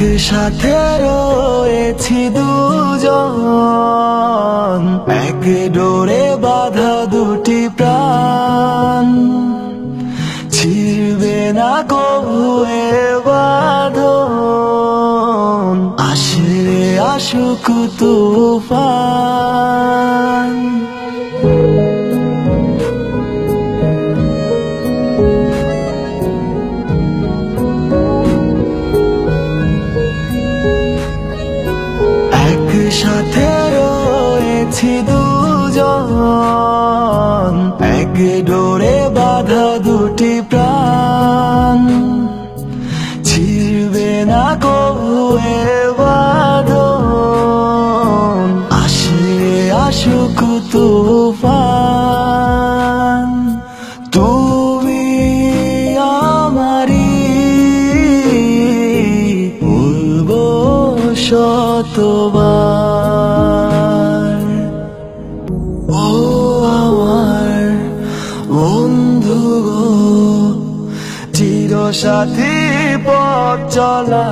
একসাথে রয়েছি দুজন। এক ডোরে বাধা দুটি প্রাণ। ছিড়বে না কবুয়ে বাঁধন। আসলে আসুক তুফান। একসাথে রয়েছি দুজন। এক ডোরে বাধা দুটি প্রাণ। ছিড়বে না কবুয়ে বাঁধন। আসলে আসুক তুফান। তুমি আমারি বলব শতবার বন্ধু গো চির সাথী পথ চলা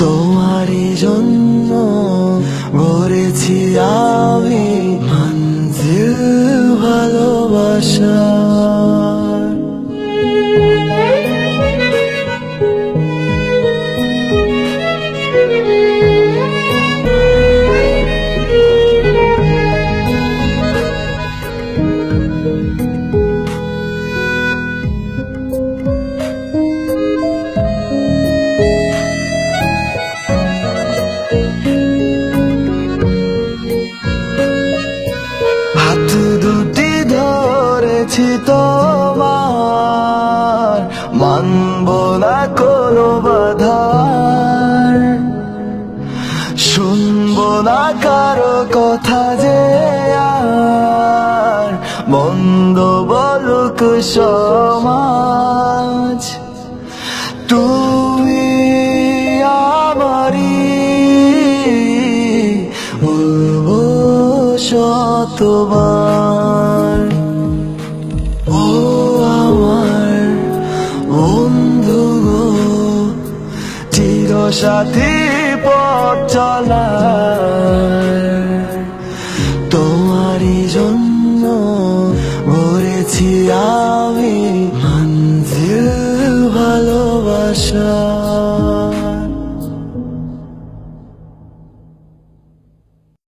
তোমারই জন্য গড়েছি আমি ভালোবাসা। ধরেছি তোমার, মানব না কোনো বাধার। শুনব না কারও কথা যে আর, মন্দ বলুক সমাজ। তুমি আমারি শতবার সাথী পথ চলা তোমারই জন্য ভরেছি আমি মঞ্জিল ভালোবাসা।